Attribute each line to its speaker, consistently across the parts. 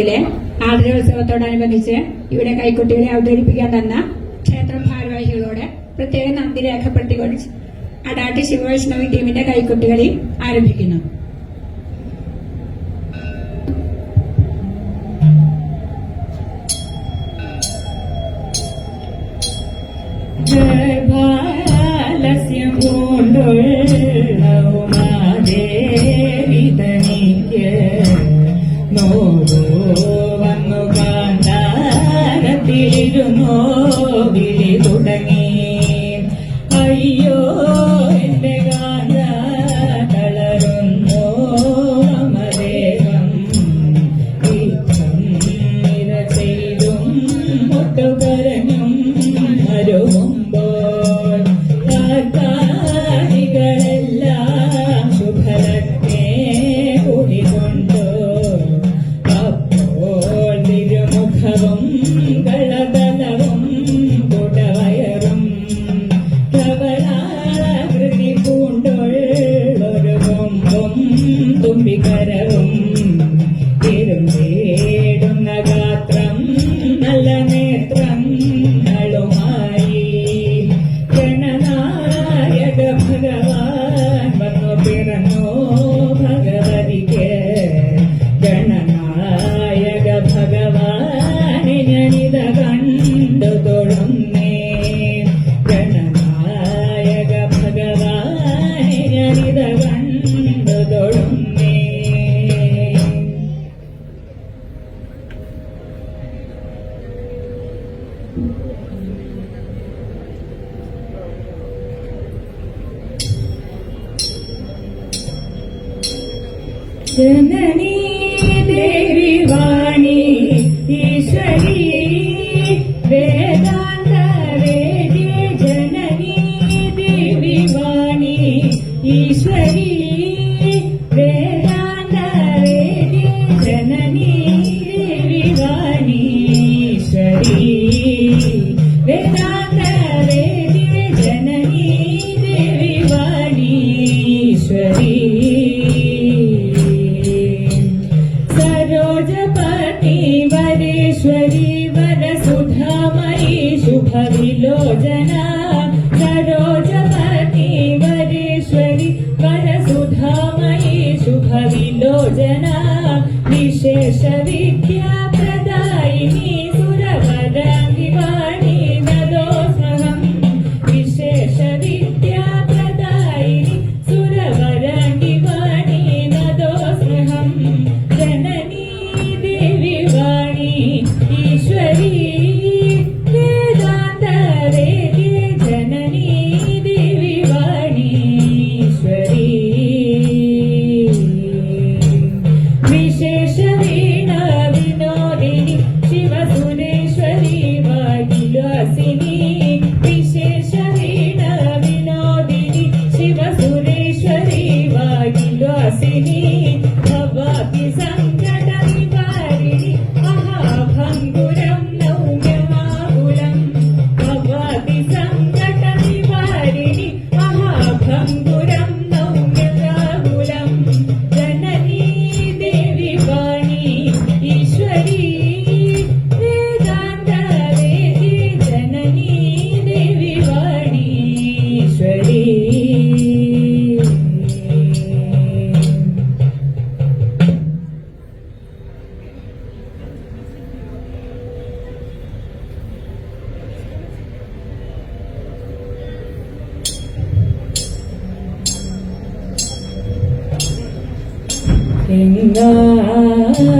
Speaker 1: ത്തിലെ ആദരോത്സവത്തോടനുബന്ധിച്ച് ഇവിടെ കൈക്കുട്ടികളെ അവതരിപ്പിക്കാൻ തന്ന ക്ഷേത്ര ഭാരവാഹികളോട് പ്രത്യേകം നന്ദി രേഖപ്പെടുത്തിക്കൊണ്ട് അടാട്ടി ശിവവൈഷ്ണവി ടീമിന്റെ കൈക്കുട്ടികളി ആരംഭിക്കുന്നു.
Speaker 2: ജയ ഭാ ഭവിലോ ജനാ എങ്ങാനോ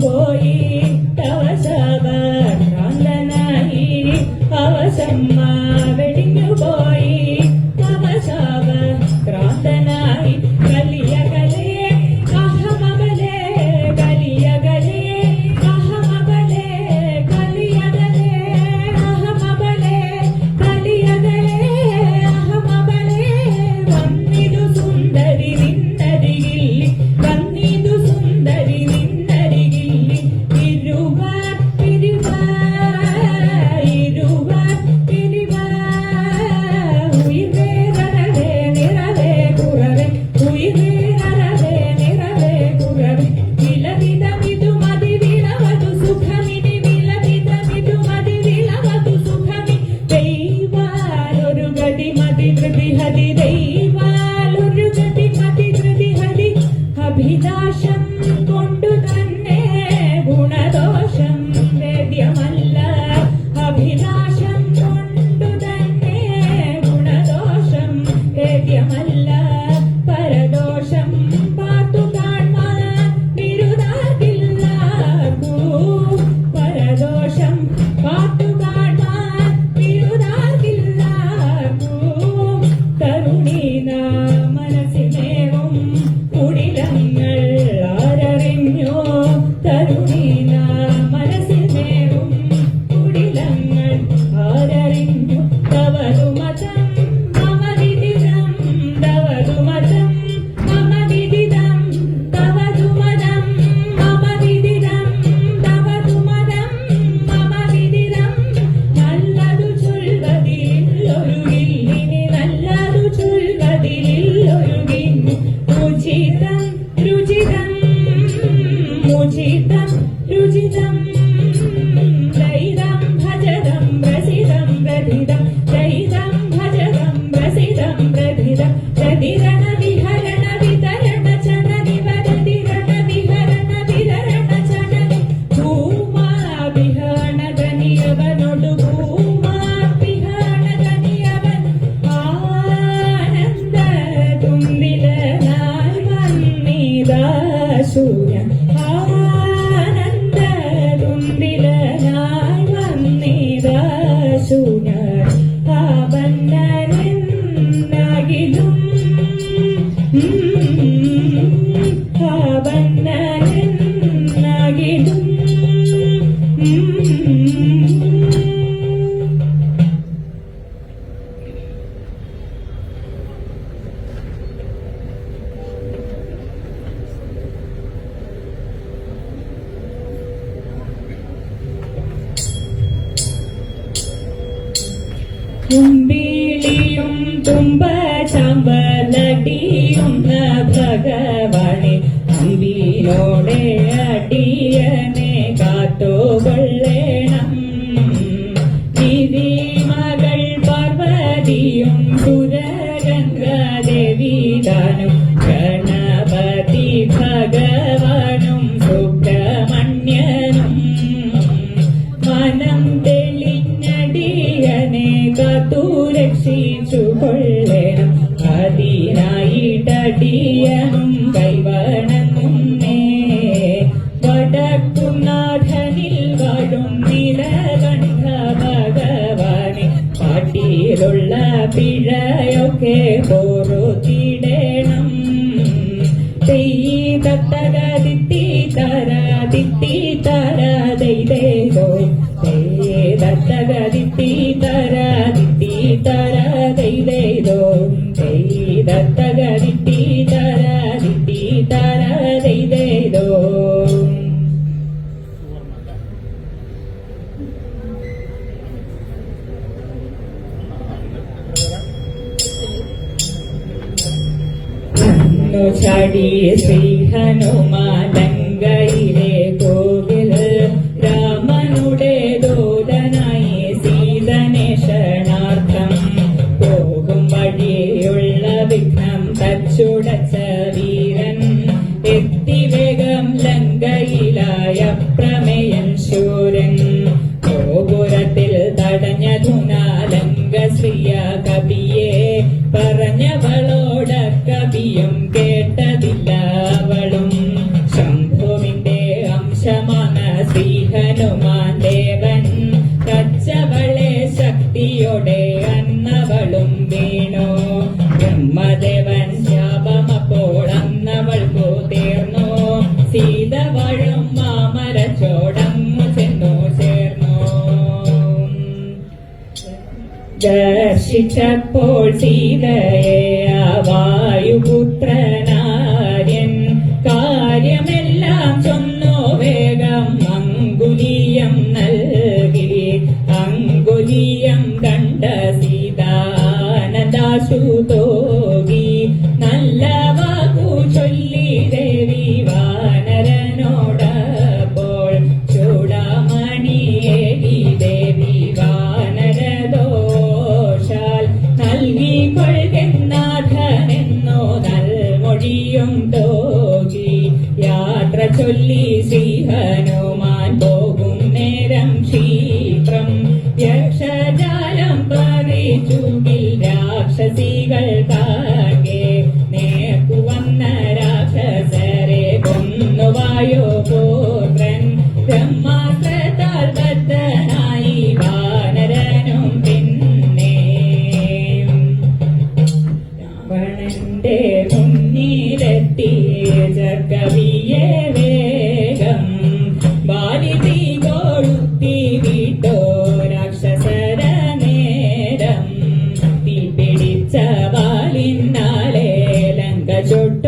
Speaker 2: boy, tell sooner. തുമ്പിളിയും തുമ്പ ഭഗവാനെ ഭഗവണി അമ്പിനോടെ അടിയന കാത്തു രക്ഷിച്ചു കൊള്ളണം അതിനായിട്ടടിയനും കൈവണങ്ങുന്നേ വടക്കുനാഥനിൽ വാഴും നിലകണ്ഠ ഭഗവാനെ. പാട്ടിയിലുള്ള പിഴയൊക്കെ പോ ದೈದೈದೋ ದೈ ದತ್ತಗರಿಟ್ಟಿ ತರ ದಿಟ್ಟಿ ತರ ದೈದೈದೋ ಚಾಡಿ Shri Hanuma ದಂಗೈ sure that's a ദർശിച്ചപ്പോൾ സീതയെ വായുപുത്രനാര്യൻ കാര്യമെല്ലാം ചൊന്നോ വേഗം അങ്കുലീയം നൽകി. അങ്കുലീയം കണ്ട സീതാനന്ദാശുതോകി. നല്ല വാക്കു ചൊല്ലി ദേവി വാനരനോട ചൊല്ലി ದೊಡ್ಡ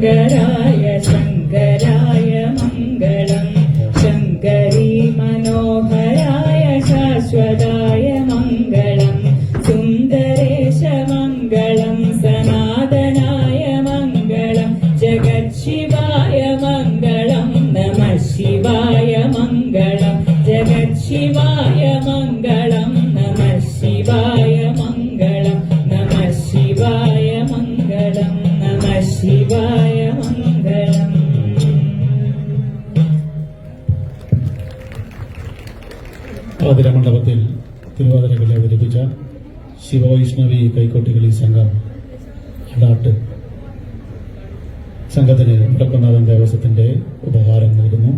Speaker 2: ശങ്കരായ ശങ്കരായ മംഗള
Speaker 3: ശിവവൈഷ്ണവി കൈക്കോട്ടുകളി സംഘം അടാട്ട് സംഘത്തിന് മുടക്കുന്നാഥൻ ദേവസ്വത്തിന്റെ ഉപഹാരം നൽകുന്നു.